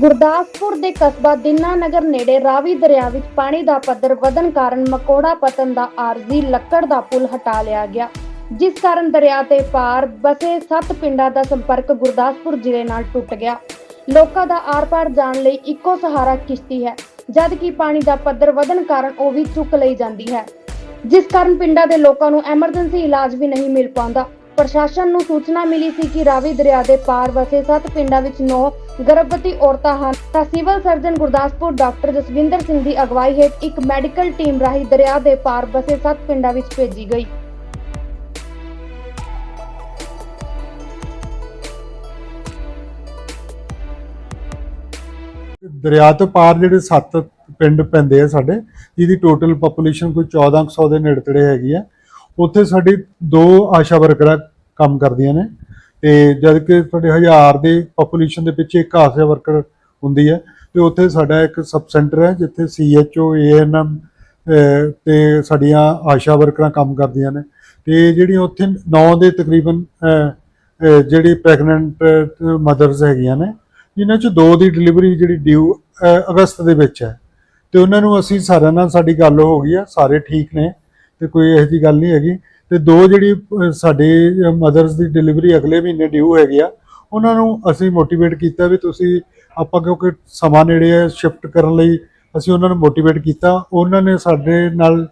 ਗੁਰਦਾਸਪੁਰ ਦੇ ਕਸਬਾ ਦਿਨਾ ਨਗਰ ਨੇੜੇ ਰਾਵੀ ਦਰਿਆ ਵਿੱਚ ਪਾਣੀ ਦਾ ਪੱਧਰ ਵਧਣ ਕਾਰਨ ਮਕੋੜਾ ਪਤਨ ਦਾ ਆਰਜ਼ੀ ਲੱਕੜ ਦਾ ਪੁਲ ਹਟਾ ਲਿਆ ਗਿਆ, ਜਿਸ ਕਾਰਨ ਦਰਿਆ ਤੇ ਪਾਰ ਬਸੇ 7 ਪਿੰਡਾਂ ਦਾ ਸੰਪਰਕ ਗੁਰਦਾਸਪੁਰ ਜ਼ਿਲ੍ਹੇ ਨਾਲ ਟੁੱਟ ਗਿਆ। ਲੋਕਾਂ ਦਾ ਆਰ-ਪਾਰ ਜਾਣ ਲਈ ਇੱਕੋ ਸਹਾਰਾ ਕਿਸ਼ਤੀ ਹੈ ਜਦ ਕਿ ਪਾਣੀ ਦਾ ਪੱਧਰ ਵਧਣ ਕਾਰਨ ਉਹ ਵੀ ਚੁੱਕ ਲਈ ਜਾਂਦੀ ਹੈ। ਜਿਸ ਕਾਰਨ ਪਿੰਡਾਂ ਦੇ ਲੋਕਾਂ ਨੂੰ ਐਮਰਜੈਂਸੀ ਇਲਾਜ ਵੀ ਨਹੀਂ ਮਿਲ ਪਾਉਂਦਾ ਪ੍ਰਸ਼ਾਸਨ ਨੂੰ ਸੂਚਨਾ ਮਿਲੀ ਸੀ ਕਿ ਰਾਵੀ ਦਰਿਆ ਦੇ ਪਾਰ ਵਸੇ 7 ਪਿੰਡਾਂ ਵਿੱਚ 9 ਗਰਭਵਤੀ ਔਰਤਾਂ ਹਨ। ਤਾਂ civil surgeon Gurdaspur doctor Jaswinder Singh ਦੀ ਅਗਵਾਈ ਹੇਠ ਇੱਕ ਮੈਡੀਕਲ ਟੀਮ ਰਾਹੀਂ ਦਰਿਆ ਦੇ ਪਾਰ ਵਸੇ 7 ਪਿੰਡਾਂ ਵਿੱਚ ਭੇਜੀ ਗਈ। ਦਰਿਆ ਤੋਂ ਪਾਰ ਜਿਹੜੇ ਸੱਤ ਪਿੰਡ ਪੈਂਦੇ ਆ ਸਾਡੇ, ਜਿਹਦੀ ਟੋਟਲ ਪੋਪੂਲੇਸ਼ਨ ਕੋਈ 1400 ਦੇ ਨੇੜੇ ਤੇੜੇ ਹੈਗੀ ਆ ਉੱਥੇ ਸਾਡੀ ਦੋ ਆਸ਼ਾ ਵਰਕਰਾਂ ਕੰਮ ਕਰਦੀਆਂ ਨੇ ਤੇ ਜਦ ਕਿ ਸਾਡੇ ਹਜ਼ਾਰ ਦੇ ਪੋਪੂਲੇਸ਼ਨ ਦੇ ਪਿੱਛੇ ਇੱਕ ਆਸ਼ਾ ਵਰਕਰ ਹੁੰਦੀ ਹੈ ਤੇ ਉੱਥੇ ਸਾਡਾ ਇੱਕ ਸਬ ਸੈਂਟਰ ਹੈ ਜਿੱਥੇ ਸੀਐਚਓ ਏਐਨਐਮ ਤੇ ਸਾਡੀਆਂ ਆਸ਼ਾ ਵਰਕਰਾਂ ਕੰਮ ਕਰਦੀਆਂ ਨੇ ਤੇ ਜਿਹੜੀਆਂ ਉੱਥੇ 9 ਦੇ ਤਕਰੀਬਨ ਜਿਹੜੀ ਪ੍ਰੈਗਨੈਂਟ ਮਦਰਸ ਹੈਗੀਆਂ ਨੇ, ਜਿਨ੍ਹਾਂ ਚ ਦੋ ਦੀ ਡਿਲੀਵਰੀ ਜਿਹੜੀ ਡਿਊ ਅਗਸਤ ਦੇ ਵਿੱਚ ਹੈ। ਤੇ ਉਹਨਾਂ ਨੂੰ ਅਸੀਂ ਸਾਰਿਆਂ ਨਾਲ ਸਾਡੀ ਗੱਲ ਹੋ ਗਈ ਆ ਸਾਰੇ ਠੀਕ ਨੇ। ਤੇ ਕੋਈ ਇਹੋ ਜਿਹੀ ਗੱਲ ਨਹੀਂ ਹੈਗੀ। ਤੇ ਦੋ ਜਿਹੜੀ ਅਹ, ਸਾਡੇ ਮਦਰਸ ਦੀ ਡਿਲੀਵਰੀ ਅਗਲੇ ਮਹੀਨੇ ਡਿਊ ਹੈਗੀ ਆ ਉਹਨਾਂ ਨੂੰ ਅਸੀਂ ਮੋਟੀਵੇਟ ਕੀਤਾ ਵੀ ਤੁਸੀਂ ਆਪਾਂ ਕਿਉਂਕਿ ਸਮਾਂ ਨੇੜੇ ਹੈ ਸ਼ਿਫਟ ਕਰਨ ਲਈ ਅਸੀਂ ਉਹਨਾਂ ਨੂੰ ਮੋਟੀਵੇਟ ਕੀਤਾ। ਉਹਨਾਂ ਨੇ ਸਾਡੇ ਨਾਲ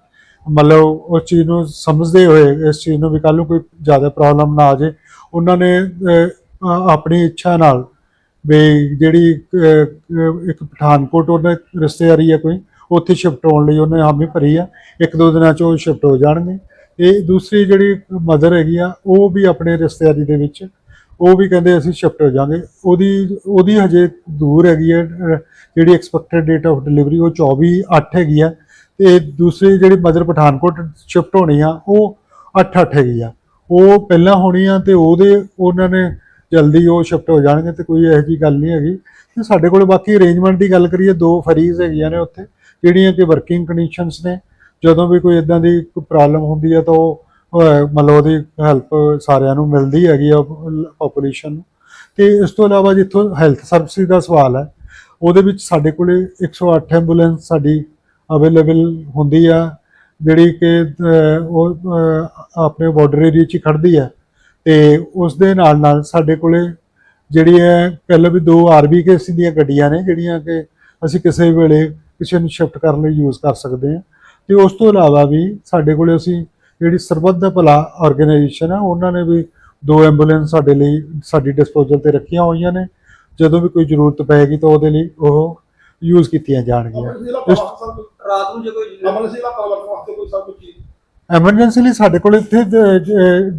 ਮਤਲਬ ਉਸ ਚੀਜ਼ ਨੂੰ ਸਮਝਦੇ ਹੋਏ ਇਸ ਚੀਜ਼ ਨੂੰ ਵੀ ਕੱਲ ਨੂੰ ਕੋਈ ਜ਼ਿਆਦਾ ਪ੍ਰੋਬਲਮ ਨਾ ਆ ਜੇ ਉਹਨਾਂ ਨੇ ਆਪਣੀ ਇੱਛਾ ਨਾਲ ਵੀ ਜਿਹੜੀ ਇੱਕ ਪਠਾਨਕੋਟ ਉਹਨੇ ਰਿਸ਼ਤੇਦਾਰੀ ਹੈ ਕੋਈ ਉੱਥੇ ਸ਼ਿਫਟ ਹੋਣ ਲਈ ਉਹਨੇ ਹਾਮੀ ਭਰੀ ਆ। ਇੱਕ ਦੋ ਦਿਨਾਂ ਚ ਉਹ ਸ਼ਿਫਟ ਹੋ ਜਾਣਗੇ। ਇਹ ਦੂਸਰੀ ਜਿਹੜੀ ਮਦਰ ਹੈਗੀ ਆ, ਉਹ ਵੀ ਆਪਣੇ ਰਿਸ਼ਤੇਦਾਰੀ ਦੇ ਵਿੱਚ, ਉਹ ਵੀ ਕਹਿੰਦੇ ਅਸੀਂ ਸ਼ਿਫਟ ਹੋ ਜਾਾਂਗੇ ਉਹਦੀ ਉਹਦੀ ਹਜੇ ਦੂਰ ਹੈਗੀ ਹੈ ਜਿਹੜੀ ਐਕਸਪੈਕਟਡ ਡੇਟ ਆਫ ਡਿਲੀਵਰੀ ਉਹ 24 8 ਹੈਗੀ ਆ। ਤੇ ਦੂਸਰੀ ਜਿਹੜੀ ਮਦਰ ਪਠਾਨਕੋਟ ਸ਼ਿਫਟ ਹੋਣੀ ਆ, ਉਹ 8 8 ਹੈਗੀ ਆ। ਉਹ ਪਹਿਲਾਂ ਹੋਣੀ ਆ ਤੇ ਉਹਦੇ, ਉਹਨਾਂ ਨੇ ਜਲਦੀ ਉਹ ਸ਼ਿਫਟ ਹੋ ਜਾਣਗੇ ਤੇ ਕੋਈ ਇਹੋ ਜੀ ਗੱਲ ਨਹੀਂ ਹੈਗੀ। ਤੇ ਸਾਡੇ ਕੋਲ ਬਾਕੀ ਅਰੇਂਜਮੈਂਟ ਦੀ ਗੱਲ ਕਰੀਏ, ਦੋ ਫਰੀਜ਼ ਹੈਗੀਆਂ ਨੇ ਉੱਥੇ। ਜਿਹੜੀਆਂ ਕਿ ਵਰਕਿੰਗ ਕੰਡੀਸ਼ਨਸ ਨੇ, ਜਦੋਂ ਵੀ ਕੋਈ ਇਦਾਂ ਦੀ ਕੋਈ ਪ੍ਰੋਬਲਮ ਹੁੰਦੀ ਹੈ ਤਾਂ ਉਹ ਮਤਲਬ ਉਹਦੀ ਹੈਲਪ ਸਾਰਿਆਂ ਨੂੰ ਮਿਲਦੀ ਹੈਗੀ ਆ ਪੋਪੂਲੇਸ਼ਨ ਨੂੰ। ਤੇ ਇਸ ਤੋਂ ਇਲਾਵਾ ਜਿੱਥੋਂ ਹੈਲਥ ਸਰਵਿਸ ਦਾ ਸਵਾਲ ਹੈ, ਉਹਦੇ ਵਿੱਚ ਸਾਡੇ ਕੋਲੇ 108 ਐਂਬੂਲੈਂਸ ਸਾਡੀ ਅਵੇਲੇਬਲ ਹੁੰਦੀ ਆ, ਜਿਹੜੀ ਕਿ ਉਹ ਆਪਣੇ ਬਾਰਡਰ ਏਰੀਆ 'ਚ ਹੀ ਖੜਦੀ ਹੈ ਤੇ ਉਸ ਦੇ ਨਾਲ ਨਾਲ ਸਾਡੇ ਕੋਲੇ ਜਿਹੜੀ ਹੈ ਪਹਿਲਾਂ ਵੀ ਦੋ ਆਰਬੀਕੇਸੀ ਦੀਆਂ ਗੱਡੀਆਂ ਨੇ, ਜਿਹੜੀਆਂ ਕਿ ਅਸੀਂ ਕਿਸੇ ਵੇਲੇ ਕਿਸੇ ਨੂੰ ਸ਼ਿਫਟ ਕਰਨ ਲਈ ਯੂਜ਼ ਕਰ ਸਕਦੇ ਹਾਂ। ਤੇ ਉਸ ਤੋਂ ਇਲਾਵਾ ਵੀ ਸਾਡੇ ਕੋਲੇ ਅਸੀਂ ਜਿਹੜੀ ਸਰਬੱਤ ਦਾ ਭਲਾ ਆਰਗੇਨਾਈਜੇਸ਼ਨ ਹੈ ਉਹਨਾਂ ਨੇ ਵੀ ਦੋ ਐਂਬੂਲੈਂਸ ਸਾਡੇ ਲਈ ਸਾਡੀ ਡਿਸਪੋਜ਼ਲ ਤੇ ਰੱਖੀਆਂ ਹੋਈਆਂ ਨੇ। ਜਦੋਂ ਵੀ ਕੋਈ ਜ਼ਰੂਰਤ ਪਏਗੀ ਤਾਂ ਉਹਦੇ ਲਈ ਉਹ ਯੂਜ਼ ਕੀਤੀਆਂ ਜਾਣਗੀਆਂ। ਇਸ- ਰਾਤ ਨੂੰ ਜੇ ਕੋਈ ਅਮਨ ਸਿੰਘ ਦਾ ਪਰਿਵਾਰ ਵਾਸਤੇ ਕੋਈ ਸਭ ਕੁਝ ਚੀਜ਼ ਐਮਰਜੈਂਸੀ ਲਈ ਸਾਡੇ ਕੋਲ ਇੱਥੇ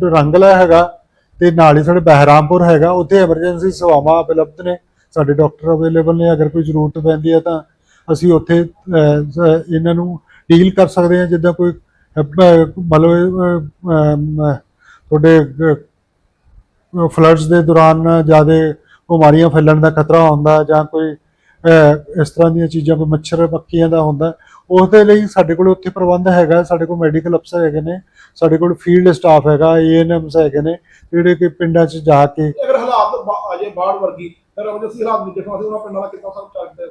ਰੰਗਲਾ ਹੈਗਾ ਤੇ ਨਾਲ ਹੀ ਸਾਡੇ ਬਹਿਰਾਮਪੁਰ ਹੈਗਾ। ਉੱਥੇ ਐਮਰਜੈਂਸੀ ਸੇਵਾਵਾਂ ਉਪਲਬਧ ਨੇ। ਸਾਡੇ ਡਾਕਟਰ ਅਵੇਲੇਬਲ ਨੇ। ਅਗਰ ਕੋਈ ਜ਼ਰੂਰਤ ਪੈਂਦੀ ਹੈ ਤਾਂ ਅਸੀਂ ਉੱਥੇ ਇਹਨਾਂ ਨੂੰ ਡੀਲ ਕਰ ਸਕਦੇ ਹਾਂ, ਜਿੱਦਾਂ ਕੋਈ ਮਤਲਬ ਤੁਹਾਡੇ ਫਲੱਡਸ ਦੇ ਦੌਰਾਨ ਜ਼ਿਆਦਾ ਬਿਮਾਰੀਆਂ ਫੈਲਣ ਦਾ ਖਤਰਾ ਹੁੰਦਾ, ਜਾਂ ਕੋਈ ਇਸ ਤਰ੍ਹਾਂ ਦੀਆਂ ਚੀਜ਼ਾਂ, ਕੋਈ ਮੱਛਰ, ਮੱਖੀਆਂ ਦਾ ਹੁੰਦਾ ਉਸ ਦੇ ਲਈ ਸਾਡੇ ਕੋਲ ਉੱਥੇ ਪ੍ਰਬੰਧ ਹੈਗਾ, ਸਾਡੇ ਕੋਲ ਮੈਡੀਕਲ ਅਫਸਰ ਹੈਗੇ ਨੇ, ਸਾਡੇ ਕੋਲ ਫੀਲਡ ਸਟਾਫ ਹੈਗਾ ਏਐਨਐਮਸ ਹੈਗੇ ਨੇ, ਜਿਹੜੇ ਕਿ ਪਿੰਡਾਂ 'ਚ ਜਾ ਕੇ ਅਗਰ ਹਾਲਾਤ ਅਜੇ ਬਾੜ ਵਰਗੀ, ਫਿਰ ਅਮਰਜੈਂਸੀ ਹਾਲਾਤ ਨਹੀਂ ਦੇਖਣਾ ਸੀ ਉਹਨਾਂ ਪਿੰਡਾਂ ਦਾ ਕਿੱਦਾਂ ਸਭ ਚੱਲਦਾ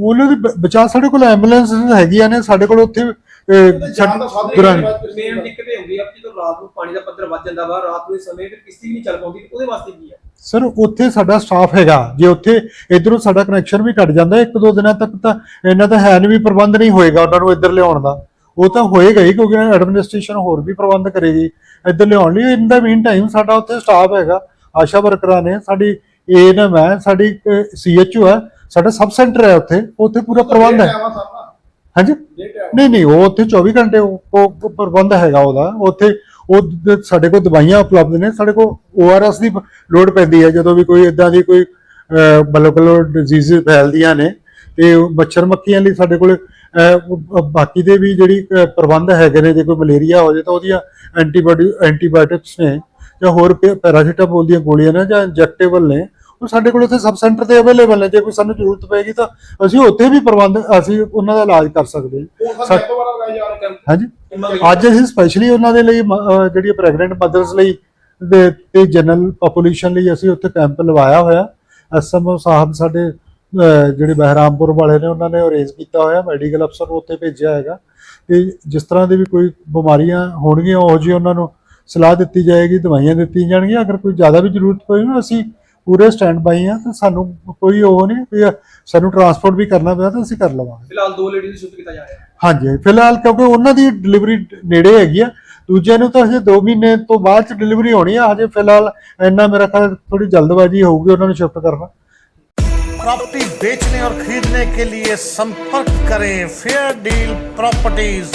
ਉਹਨਾਂ ਦੀ ਬ- ਬਚਾਅ ਸਾਡੇ ਕੋਲ ਐਂਬੂਲੈਂਸ ਹੈਗੀਆਂ ਨੇ ਸਾਡੇ ਕੋਲ ਉੱਥੇ ਦੌਰਾਨ- ਮੇਨ ਦਿੱਕਤ ਇਹ ਹੁੰਦੀ ਆ ਕਿ ਜਦੋਂ ਰਾਤ ਨੂੰ ਪਾਣੀ ਦਾ ਪੱਧਰ ਵੱਧ ਜਾਂਦਾ ਵਾ ਰਾਤ ਦੇ ਸਮੇਂ ਫਿਰ ਕਿਸ਼ਤੀ ਵੀ ਨਹੀਂ ਚੱਲ ਪਾਉਂਦੀ ਉਹਦੇ ਵਾਸਤੇ ਕੀ ਆ? ਸਰ ਉੱਥੇ ਸਾਡਾ ਸਟਾਫ ਹੈਗਾ। ਜੇ ਉੱਥੇ ਇਧਰੋਂ ਸਾਡਾ ਕਨੈਕਸ਼ਨ ਵੀ ਕੱਟ ਜਾਂਦਾ ਇੱਕ ਦੋ ਦਿਨਾਂ ਤੱਕ ਤਾਂ ਇਹਨਾਂ ਦਾ ਹੈ ਨਹੀਂ ਵੀ ਪ੍ਰਬੰਧ ਨਹੀਂ ਹੋਏਗਾ ਉਹਨਾਂ ਨੂੰ ਇੱਧਰ ਲਿਆਉਣ ਦਾ। ਉਹ ਤਾਂ ਹੋਏਗਾ ਹੀ ਕਿਉਂਕਿ ਐਡਮਿਨਿਸਟ੍ਰੇਸ਼ਨ ਹੋਰ ਵੀ ਪ੍ਰਬੰਧ ਕਰੇਗੀ। ਇੱਧਰ ਲਿਆਉਣ ਲਈ ਇਨ ਦਾ ਮੀਨ ਟਾਈਮ ਸਾਡਾ ਉੱਥੇ ਸਟਾਫ ਹੈਗਾ ਆਸ਼ਾ ਵਰਕਰਾਂ ਨੇ ਸਾਡੀ ਏਐਨਐਮ ਹੈ ਸਾਡੀ ਸੀਐਚਓ ਹੈ ਸਾਡਾ ਸਬ ਸੈਂਟਰ ਹੈ ਉੱਥੇ ਉੱਥੇ ਪੂਰਾ ਪ੍ਰਬੰਧ ਹੈ। ਹਾਂਜੀ? ਨਹੀਂ ਨਹੀਂ ਉਹ ਉੱਥੇ 24 ਘੰਟੇ ਉਹ ਪ੍ਰਬੰਧ ਹੈਗਾ ਉਹਦਾ। ਉੱਥੇ ਉਹ ਸਾਡੇ ਕੋਲ ਦਵਾਈਆਂ ਉਪਲਬਧ ਨੇ ਸਾਡੇ ਕੋਲ ਓਆਰਐਸ ਦੀ ਲੋੜ ਪੈਂਦੀ ਹੈ। ਜਦੋਂ ਵੀ ਕੋਈ ਇਦਾਂ ਦੀ ਕੋਈ ਬਲੋਕਲ ਡਿਜ਼ੀਜ਼ ਫੈਲਦੀਆਂ ਨੇ ਤੇ ਮੱਛਰ ਮੱਖੀਆਂ ਲਈ ਸਾਡੇ ਕੋਲ ਬਾਕੀ ਦੇ ਵੀ ਜਿਹੜੀ ਪ੍ਰਬੰਧ ਹੈਗੇ ਨੇ ਜੇ ਕੋਈ ਮਲੇਰੀਆ ਹੋ ਜਾਏ ਤਾਂ ਉਹਦੀਆਂ ਐਂਟੀਬਾਇਓਟਿਕ ਐਂਟੀਬਾਇਓਟਿਕਸ ਨੇ ਜਾਂ ਹੋਰ ਪੈਰਾਸੀਟਾਮੋਲ ਦੀਆਂ ਗੋਲੀਆਂ ਨੇ ਜਾਂ ਇੰਜੈਕਟੇਬਲ ਨੇ ਉਹ ਸਾਡੇ ਕੋਲ ਉੱਥੇ ਸਬ ਸੈਂਟਰ ਤੇ ਅਵੇਲੇਬਲ ਨੇ ਜੇ ਕੋਈ ਸਾਨੂੰ ਜ਼ਰੂਰਤ ਪਏਗੀ ਤਾਂ ਅਸੀਂ ਉੱਥੇ ਵੀ ਪ੍ਰਬੰਧ ਅਸੀਂ ਉਹਨਾਂ ਦਾ ਇਲਾਜ ਕਰ ਸਕਦੇ ਹਾਂ। ਹਾਂਜੀ। ਅੱਜ ਅਸੀਂ ਸਪੈਸ਼ਲੀ ਉਹਨਾਂ ਦੇ ਲਈ ਜਿਹੜੀ ਪ੍ਰੈਗਨੈਂਟ ਮਦਰਸ ਲਈ ਦੇ- ਤੇ ਜਨਰਲ ਪੋਪੂਲੇਸ਼ਨ ਲਈ ਅਸੀਂ ਉੱਥੇ ਕੈਂਪ ਲਵਾਇਆ ਹੋਇਆ। ਐਸਐਮਓ ਸਾਹਿਬ ਸਾਡੇ ਜਿਹੜੇ ਬਹਿਰਾਮਪੁਰ ਵਾਲੇ ਨੇ ਉਹਨਾਂ ਨੇ ਅਰੇਂਜ ਕੀਤਾ ਹੋਇਆ ਮੈਡੀਕਲ ਅਫਸਰ ਨੂੰ ਉੱਥੇ ਭੇਜਿਆ ਹੈਗਾ। ਤੇ ਜਿਸ ਤਰ੍ਹਾਂ ਦੀ ਵੀ ਕੋਈ ਬਿਮਾਰੀਆਂ ਹੋਣਗੀਆਂ ਉਹ ਜੀ ਉਹਨਾਂ ਨੂੰ ਸਲਾਹ ਦਿੱਤੀ ਜਾਏਗੀ ਦਵਾਈਆਂ ਦਿੱਤੀਆਂ ਜਾਣਗੀਆਂ। ਅਗਰ ਕੋਈ ਜ਼ਿਆਦਾ ਵੀ ਜ਼ਰੂਰਤ ਪਈ ਨਾ ਅਸੀਂ ਪੂਰੇ ਸਟੈਂਡ ਬਾਈ ਆ ਤੇ ਸਾਨੂੰ ਕੋਈ ਉਹ ਨਹੀਂ ਵੀ ਸਾਨੂੰ ਟਰਾਂਸਪੋਰਟ ਵੀ ਕਰਨਾ ਪਿਆ ਤਾਂ ਅਸੀਂ ਕਰ ਲਵਾਂਗੇ ਫਿਲਹਾਲ ਦੋ ਲੇਡੀਜ਼ ਨੂੰ ਸ਼ਿਫਟ ਕੀਤਾ ਜਾ ਰਿਹਾ ਹੈ ਹਾਂਜੀ ਫਿਲਹਾਲ ਕਿਉਂਕਿ ਉਹਨਾਂ ਦੀ ਡਿਲੀਵਰੀ ਨੇੜੇ ਹੈਗੀ ਆ ਦੂਜਿਆਂ ਨੂੰ ਤਾਂ ਹਜੇ 2 ਮਹੀਨੇ ਤੋਂ ਬਾਅਦ ਚ ਡਿਲੀਵਰੀ ਹੋਣੀ ਆ ਹਜੇ ਫਿਲਹਾਲ ਇੰਨਾ ਮੇਰਾ ਖਿਆਲ ਥੋੜੀ ਜਲਦਬਾਜ਼ੀ ਹੋਊਗੀ ਉਹਨਾਂ ਨੂੰ ਸ਼ਿਫਟ ਕਰਨਾ प्रॉपर्टी बेचने और खरीदने के लिए संपर्क करें फेयर डील प्रॉपर्टीज